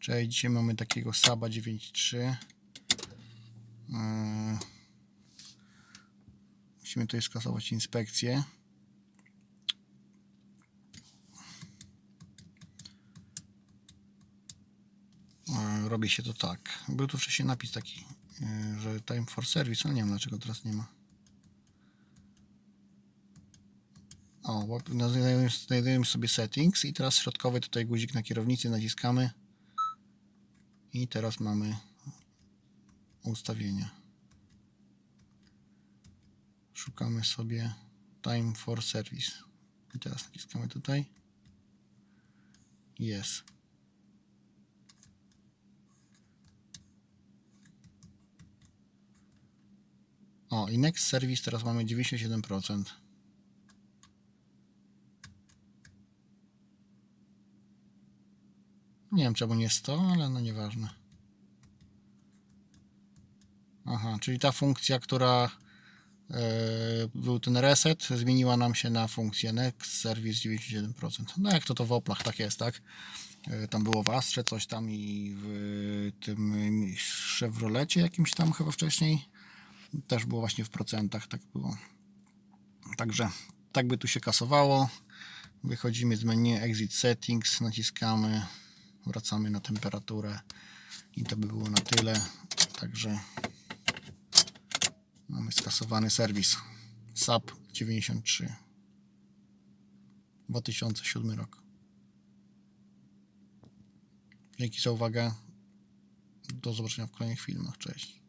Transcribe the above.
Cześć, dzisiaj mamy takiego Saba 9.3. Yy, Musimy tutaj skasować inspekcję. Yy, Robi się to tak. Był tu wcześniej napis taki, yy, że time for service, ale nie wiem dlaczego teraz nie ma. O, znajdujemy sobie settings i teraz środkowy tutaj guzik na kierownicy naciskamy i teraz mamy ustawienia. Szukamy sobie time for service. I teraz naciskamy tutaj. Jest. O, i next service teraz mamy 97%. Nie wiem czemu nie 100, ale no nieważne. Aha, czyli ta funkcja, która e, był ten reset, zmieniła nam się na funkcję next service 97%. No jak to to w Oplach tak jest, tak? E, Tam było w Astrze coś tam i w tym Chevrolecie jakimś tam chyba wcześniej też było właśnie w procentach, tak było. Także tak by tu się kasowało. Wychodzimy z menu Exit Settings, naciskamy, wracamy na temperaturę i to by było na tyle. Także mamy skasowany serwis SAP 93 2007 rok. Dzięki za uwagę. Do zobaczenia w kolejnych filmach. Cześć.